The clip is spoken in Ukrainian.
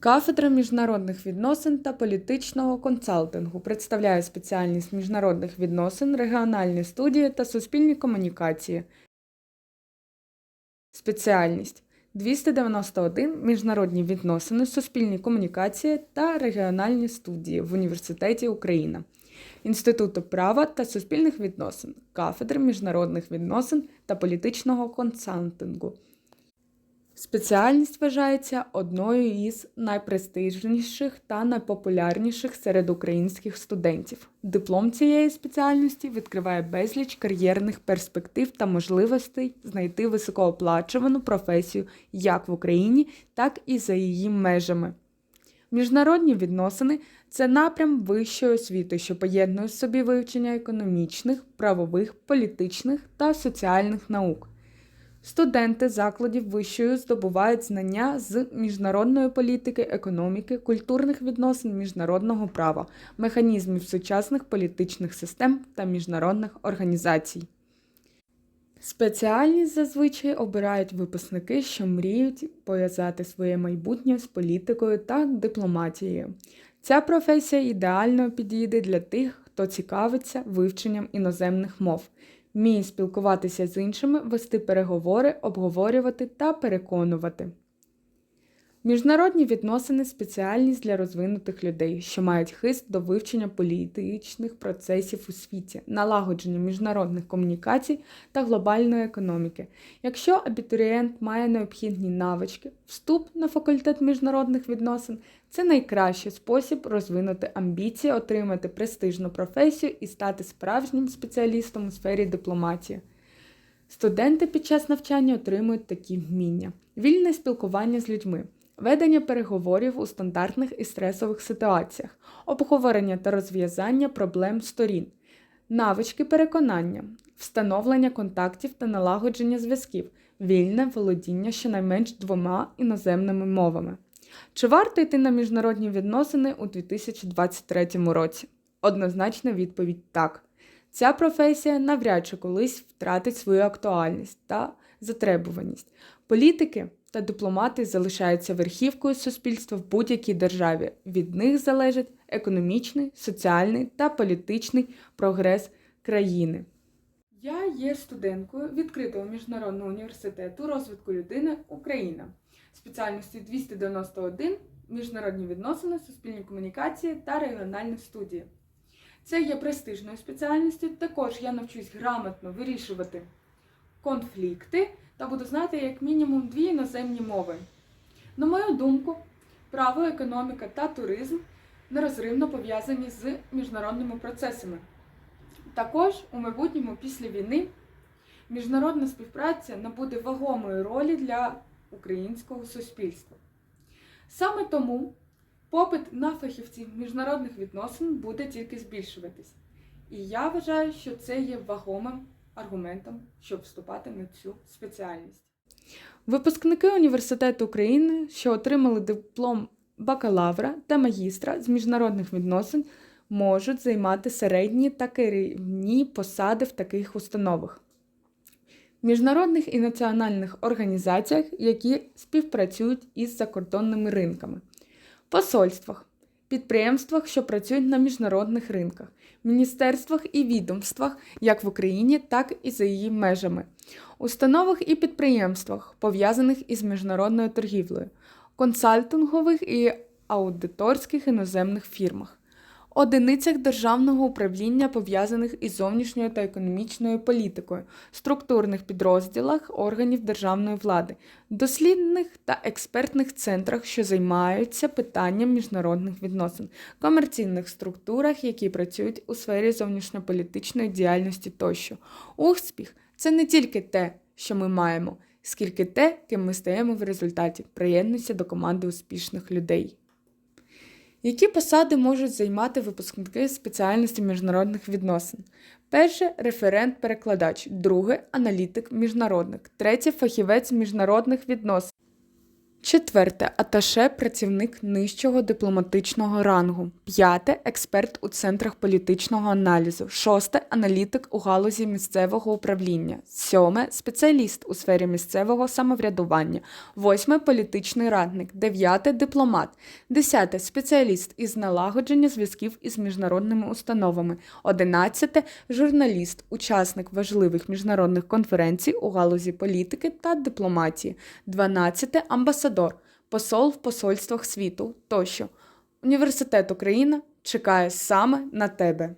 Кафедра міжнародних відносин та політичного консалтингу представляє спеціальність міжнародних відносин, регіональні студії та суспільні комунікації. Спеціальність 291 Міжнародні відносини, суспільні комунікації та регіональні студії в Університеті Україна. Інституту права та суспільних відносин, кафедри міжнародних відносин та політичного консалтингу. Спеціальність вважається одною із найпрестижніших та найпопулярніших серед українських студентів. Диплом цієї спеціальності відкриває безліч кар'єрних перспектив та можливостей знайти високооплачувану професію як в Україні, так і за її межами. Міжнародні відносини це напрям вищої освіти, що поєднує в собі вивчення економічних, правових, політичних та соціальних наук. Студенти закладів вищої здобувають знання з міжнародної політики, економіки, культурних відносин, міжнародного права, механізмів сучасних політичних систем та міжнародних організацій. Спеціальність зазвичай обирають випускники, що мріють пов'язати своє майбутнє з політикою та дипломатією. Ця професія ідеально підійде для тих, хто цікавиться вивченням іноземних мов, вміє спілкуватися з іншими, вести переговори, обговорювати та переконувати. Міжнародні відносини спеціальність для розвинутих людей, що мають хист до вивчення політичних процесів у світі, налагодження міжнародних комунікацій та глобальної економіки. Якщо абітурієнт має необхідні навички, вступ на факультет міжнародних відносин це найкращий спосіб розвинути амбіції, отримати престижну професію і стати справжнім спеціалістом у сфері дипломатії. Студенти під час навчання отримують такі вміння: вільне спілкування з людьми, ведення переговорів у стандартних і стресових ситуаціях, обговорення та розв'язання проблем сторін, навички переконання, встановлення контактів та налагодження зв'язків, вільне володіння щонайменш двома іноземними мовами. Чи варто йти на міжнародні відносини у 2023 році? Однозначна відповідь так. Ця професія навряд чи колись втратить свою актуальність та затребуваність. Політики та дипломати залишаються верхівкою суспільства в будь-якій державі. Від них залежить економічний, соціальний та політичний прогрес країни. Я є студенткою відкритого міжнародного університету розвитку людини Україна спеціальності 291 міжнародні відносини, суспільні комунікації та регіональні студії. Це є престижною спеціальністю. Також я навчусь грамотно вирішувати конфлікти та буду знати як мінімум дві іноземні мови. На мою думку, право, економіка та туризм нерозривно пов'язані з міжнародними процесами. Також у майбутньому після війни міжнародна співпраця набуде вагомої ролі для українського суспільства. Саме тому попит на фахівців міжнародних відносин буде тільки збільшуватись. І я вважаю, що це є вагомим аргументом, щоб вступати на цю спеціальність. Випускники університету України, що отримали диплом бакалавра та магістра з міжнародних відносин, можуть займати середні та керівні посади в таких установах. Міжнародних і національних організаціях, які співпрацюють із закордонними ринками, посольствах, підприємствах, що працюють на міжнародних ринках, міністерствах і відомствах як в Україні, так і за її межами, установах і підприємствах, пов'язаних із міжнародною торгівлею, консалтингових і аудиторських іноземних фірмах одиницях державного управління, пов'язаних із зовнішньою та економічною політикою, структурних підрозділах органів державної влади, дослідних та експертних центрах, що займаються питанням міжнародних відносин, комерційних структурах, які працюють у сфері зовнішньополітичної діяльності тощо. Успіх це не тільки те, що ми маємо, скільки те, ким ми стаємо в результаті. Приєднуйся до команди успішних людей. Які посади можуть займати випускники спеціальності міжнародних відносин? Перше референт-перекладач, друге аналітик міжнародник, третє фахівець міжнародних відносин. Четверте аташе працівник нижчого дипломатичного рангу. П'яте експерт у центрах політичного аналізу. Шосте аналітик у галузі місцевого управління. Сьоме спеціаліст у сфері місцевого самоврядування. Восьме політичний радник. Дев'яте дипломат. Десяте спеціаліст із налагодження зв'язків із міжнародними установами. Одинадцяте журналіст, учасник важливих міжнародних конференцій у галузі політики та дипломатії. Дванадцяте амбасадор, посол в посольствах світу тощо. Університет Україна чекає саме на тебе.